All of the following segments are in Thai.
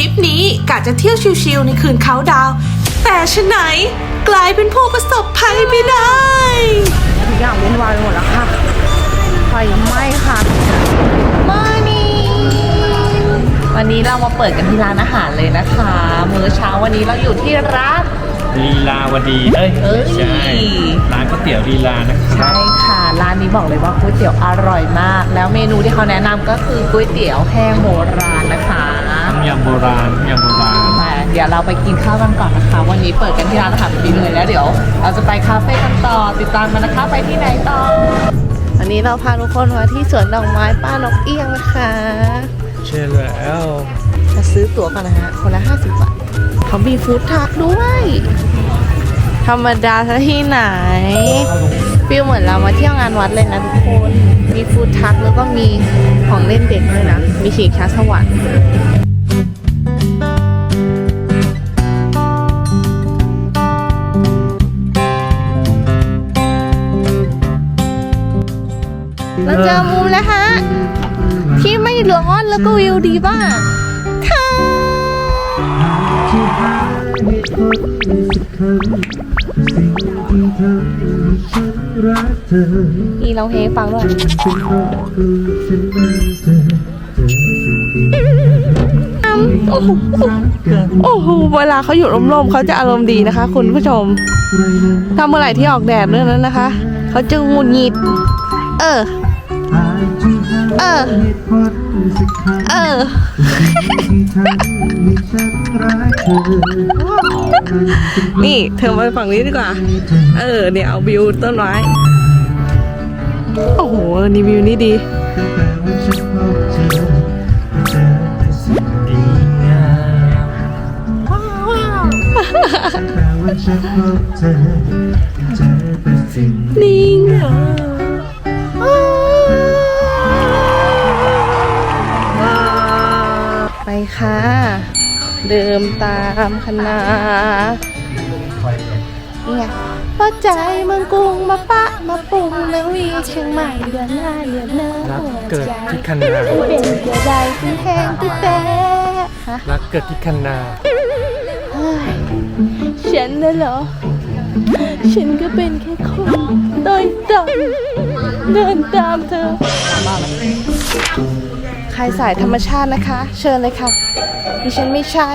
ลิปนี้กะจะเที่ยวชิลๆในคืนเขาน์ดาวน์แต่ชะไหนกลายเป็นผู้ประสบภัยไปได้ทุกอย่างวุ่นวายไปหมดแล้วค่ะไฟไหม้ค่ะมานี่วันนี้เรามาเปิดกันที่ร้านอาหารเลยนะคะ มื้อเช้าวันนี้เราอยู่ที่ร้าน ลีลาวดี เอ้ยเอ้ย ไม่ใช่ร้านก๋วยเตี๋ยวลีลานะครับ ใช่ค่ะ ร้านนี้บอกเลยว่าก๋วยเตี๋ยวอร่อยมาก แล้วเมนูที่เขาแนะนำก็คือก๋วยเตี๋ยวแห้งโบราณนะคะ ต้มยำโบราณต้มยำโบราณ มาเดี๋ยวเราไปกินข้าวกันก่อนนะคะ วันนี้เปิดกันที่ร้านอาหารแบบนี้เลยแล้วเดี๋ยว เราจะไปคาเฟ่กันต่อติดตามกันนะคะไปที่ไหนต่อ วันนี้เราพาทุกคนมาที่สวนดอกไม้ป้านกเอี้ยงนะคะเชื่อแล้วจะซื้อตั๋วกันนะฮะคนละ50บาทเขามีฟู้ดทรัคด้วย ธรรมดาซะที่ไหนฟิลเหมือนเรามาเที่ยวงานวัดเลยนะทุกคน มีฟู้ดทรัคแล้วก็มีของเล่นเด็กด้วยนะ มีฉีกช้าสวรรค์ เราเจอมุมแล้วฮะ ที่ไม่ร้อนแล้วก็วิวดีมากค่ะนี่เราเพลงให้ฟังด้วยโอ้โหโอ้โห เวลาเขาอยู่ร่มๆเขาจะอารมณ์ดีนะคะ คุณผู้ชม ถ้าเมื่อไหร่ที่ออกแดดเรื่องนั้นนะคะ เขาจะหงุดหงิด เออ เออ เออ นี่เธอมาฝั่งนี้ดีกว่า เออเนี่ยเอาวิวต้นไม้ โอ้โห นี่วิวนี้ดีดีงามนิ่งอะ ค่ะ เดิมตามคณะเนี่ยป้าใจเมืองกรุงมาปะมาปรุงแมววีเชียงใหม่เดือนหน้าเดือนหน้ารักเกิดที่คันนา เป็นเดือใดที่แห้งที่แต่ฮะรักเกิดที่คันนา เฮ้ยฉันน่ะเหรอ ฉันก็เป็นแค่คนโดยตรงเดินตามเธอ ใครสายธรรมชาตินะคะ เชิญเลยค่ะ ดิฉันไม่ใช่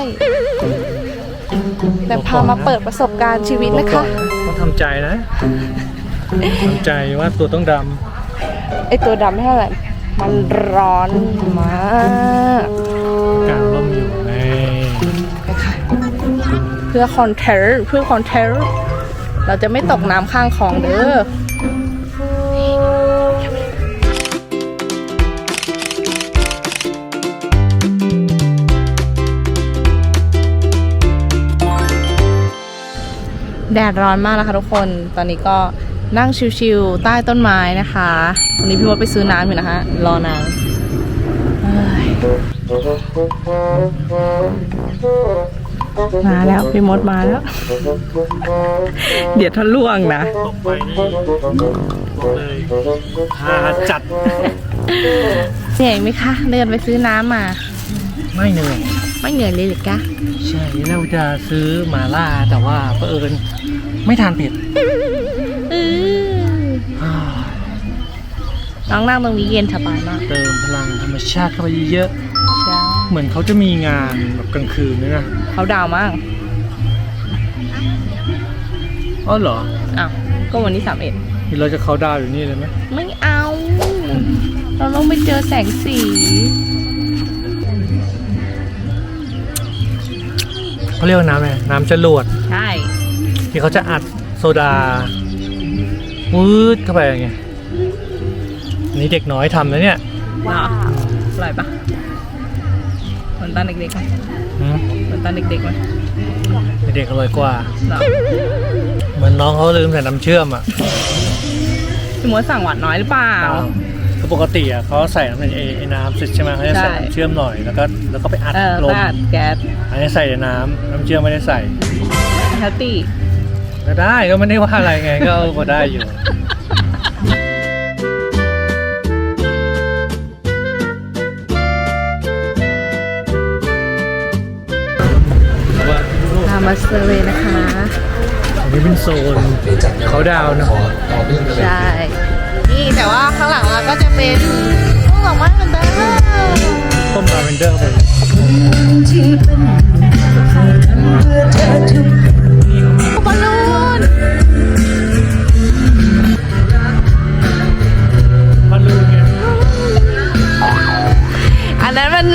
แต่พามาเปิดประสบการณ์ชีวิตนะคะต้องทำใจนะทำใจว่าตัวต้องดไอตัวดำไม่เท่าไหร่มันร้อนมากำกลางร่มอยู่ไงเพื่อคอนเทนต์เพื่อคอนเทนต์เราจะไม่ตกน้ำข้างคลองเด้อ แดดร้อนมากนะคะทุกคน ตอนนี้ก็นั่งชิวๆใต้ต้นไม้นะคะวันนี้พี่มดไปซื้อน้ำอยู่นะคะ รอนางเอ้ยมาแล้วพี่มดมาแล้ว เดี๋ยวท่านล่วงนะตกไปนี่บอกเลยพาจัดเหนื่อยไหมคะ เดินไปซื้อน้ำมา ไม่เหนื่อย ไม่เหนื่อยเลยหรือกะใช่เราจะซื้อหมาล่าแต่ว่าเผอิญไม่ทานเผ็ดเออน้องนั่งตรงนี้เย็นสบายมากเติมพลังธรรมชาติเข้าไปเยอะใช่ๆเหมือนเขาจะมีงานแบบกลางคืนด้วยนะเขาดาวมากอ๋อเหรออ้าวก็วันนี้สามเอ็ดเดี๋ยวเราจะเขาน์ดาวน์อยู่นี่เลยไหมไม่เอา เราต้องไปเจอแสงสี เขาเรียกว่าน้ำอะไรน้ำจรวดใช่ ที่เขาจะอัดโซดาวืดเข้าไปอย่างเงี้ยอันนี้เด็กน้อยทำนะเนี่ยว้าวอร่อยปะเหมือนตอนเด็กๆไหมหืมเหมือนตอนเด็กๆไหมเด็กอร่อยกว่า เหรอเหมือนน้องเขาลืมใส่น้ำเชื่อมอะพี่มดสั่งหวานน้อยหรือเปล่า คือปกติอะเขาใส่น้ำในไอ้ไอ้น้ำเสร็จใช่ไหมเขาจะใส่ใช่ น้ำเชื่อมหน่อยแล้วก็แล้วก็ไปอัดเออลมราดแก๊สอันนี้ใส่แต่น้ำน้ำเชื่อมไม่ได้ใส่เฮลตี้ ก็ได้ก็ไม่ได้ว่าอะไรไงก็พอได้อยู่มาเซอร์เวย์นะคะ อันนี้เป็นโซนเขาดาวน์นะ ใช่ นี่ แต่ว่าข้างหลังเราก็จะเป็นพวกดอกไม้เหมือนเดิมต้นลาเวนเดอร์ไปบอลลูนมันลูนเนี่ยอันนั้นมัน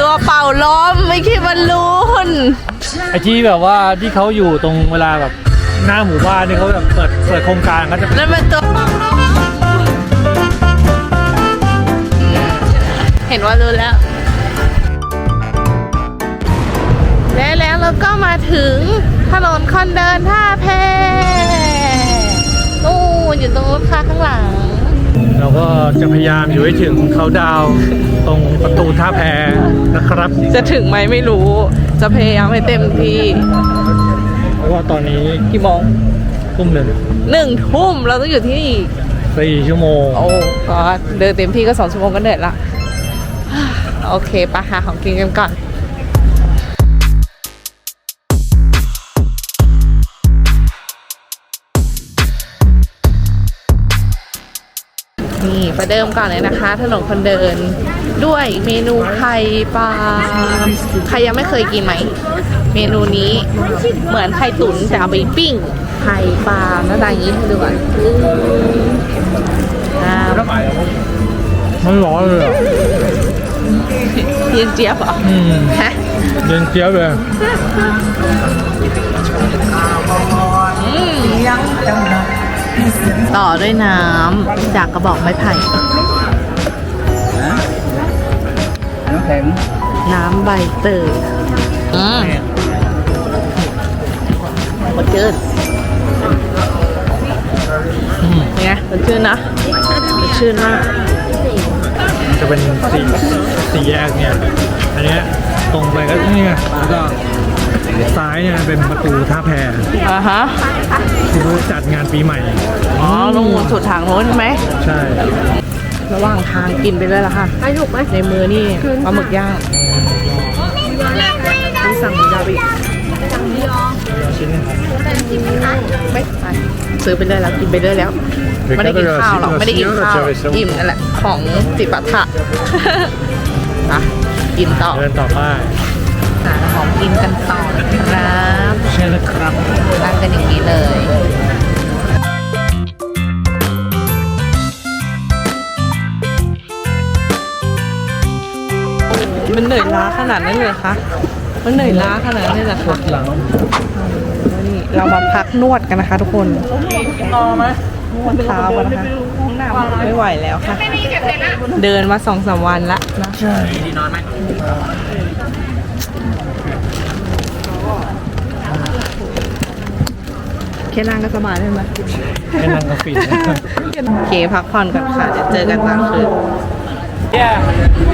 ตัวเป่าลมไม่ใช่บอลลูนไอที่แบบว่าที่เขาอยู่ตรงเวลาแบบหน้าหมู่บ้านนี่เขาแบบเปิดเปิดโครงการเขาจะ นั่นเป็นตัว เห็นว่ารู้แล้ว และแล้วเราก็มาถึงถนนคนเดินท่าแพนู่นอยู่ตรงรถค่ะข้างหลัง เราก็จะพยายามอยู่ให้ถึงเขาดาวน์ตรงประตูท่าแพนะครับ จะถึงไหมไม่รู้ จะพยายามให้เต็มที่ เพราะว่าตอนนี้กี่โมงทุ่มหนึ่งหนึ่งทุ่มเราต้องอยู่ที่นี่สี่ชั่วโมง โอ้ก็เดินเต็มที่ก็สองชั่วโมงก็เหนื่อยละ โอเคปะหาของกินกันก่อนนี่ประเดิมก่อนเลยนะคะ ถนนคนเดิน ด้วยเมนูไข่ปลาใครยังไม่เคยกินไหม เมนูนี้เหมือนไข่ตุ๋นแต่เอาไปปิ้ง ไข่ปลาหน้าตาอย่างนี้ให้ดูก่อนอืมอ่ามันร้อนเลยอะ เย็นเจี๊ยบเหรออืมฮะเย็นเจี๊ยบเลยต่อด้วยน้ำจากกระบอกไม้ไผ่น้ำแข็งน้ำใบเตยอืมหมดจืดอืมไงสดชื่นนะสดชื่นมาก จะเป็นสี่สี่แยกเนี่ย อันเนี้ยตรงไปก็นี่ไงแล้วก็ซ้ายเนี่ยเป็นประตูท่าแพอ่าฮะที่เขาจัดงานปีใหม่อ๋อลงสุดทางโน้นใช่ไหม ใช่ ระหว่างทางกินไปเลยละค่ะไปถูกไหมในมือนี่ปลาหมึกย่าง ไม่ไปซื้อไปเลยแล้วกินไปเลยแล้ว ไม่ได้กินข้าวหรอกไม่ได้กินข้าวอิ่มนั่นแหละของจิปาถะอะกินต่อเดินต่อไปหาของกินกันต่อนะครับเช่นนะครับตั้งกันอย่างนี้เลยมันเหนื่อยล้าขนาดนั้นเลยเหรอคะ มันเหนื่อยล้าขนาดนั้นเลยเหรอคะหลังนี่ เรามาพักนวดกันนะคะ ทุกคนนอนไหมนวดเท้ากันนะคะไม่ไหวแล้วค่ะ เดินมาสองสามวันละนะใช่แค่นั่งก็สบายใช่ไหมให้นั่งกาแฟนะโอเคพักผ่อนก่อนค่ะ เดี๋ยวเจอกันตอนคืน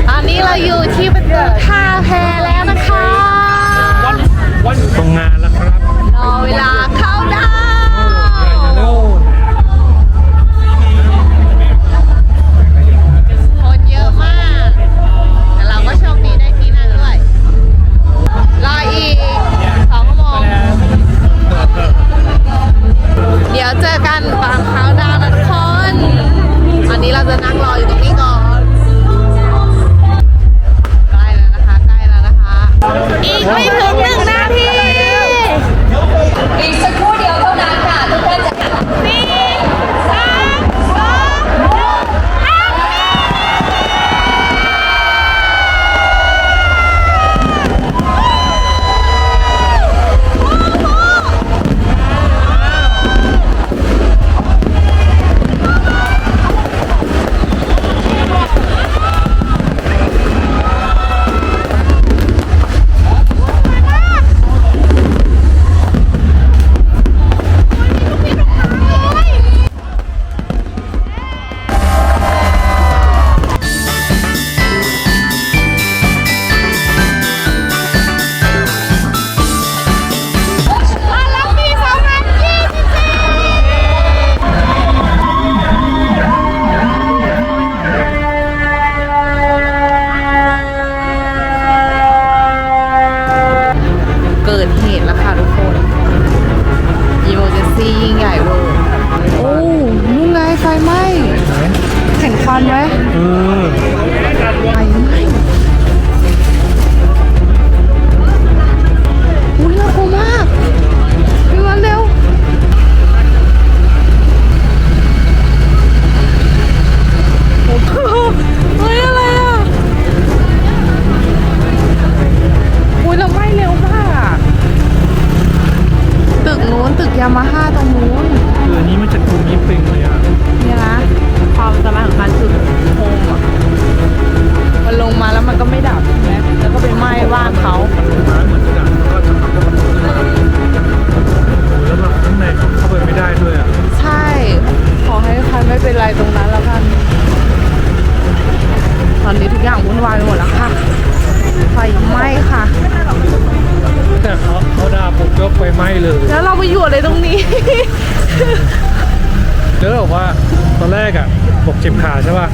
ตอนนี้เราอยู่ที่ประตูท่าแพแล้วนะคะ ตรงงานแล้วครับรอ เวลาเข้า ไฟไหม้เลย แล้วเราไปอยู่อะไรตรงนี้แล้วบอกว่าตอนแรกอะบอกเจ็บขาใช่ป่ะ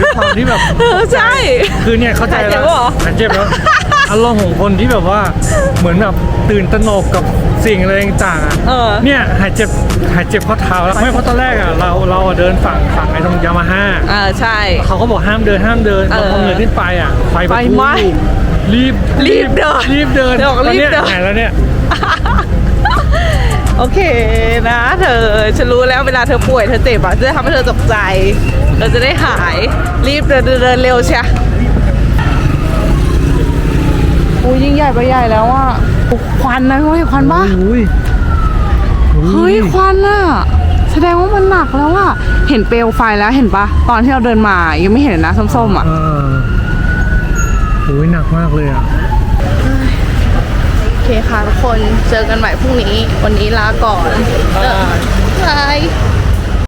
ด้วยความที่แบบเออใช่ คือเนี่ยเข้าใจหายเจ็แล้บวเหรอหายเจ็บแล้วอารมณ์ของคนที่แบบว่าเหมือนแบบตื่นตระหนกกับสิ่งอะไรต่างๆอะเออเนี่ยหายเจ็บหายเจ็บข้อเท้าแล้วไม่เพราะตอนแรกอะเราเราอะเดินฝั่งฝั่งไอ้ตรงยามาฮ่าเออใช่เขาก็บอกห้ามเดินห้ามเดินเออพอเงยขึ้นไปอะไฟประไฟทุไหม้รีบรีบเดินรีบเดินเดี๋ยวบอกรีบเดินตอหายแล้วเนี่ย โอเคนะเธอฉันรู้แล้วเวลาเธอป่วยเธอเจ็บอะจะทำให้เธอตกใจ เราจะได้หายรีบเดินเดินเดินเร็วเชียโอ้ยยิ่งใหญ่ไปใหญ่แล้วอะโอ้ควันนะเฮ้ยควันปะอุ้ยเฮ้ยควันอะแสดงว่ามันหนักแล้วอะเห็นเปลวไฟแล้วเห็นปะตอนที่เราเดินมายังไม่เห็นนะส้มๆอะเออโอ้ยหนักมากเลยอะโอเค ค่ะทุกคนเจอกันใหม่พรุ่งนี้ วันนี้ลาก่อนบาย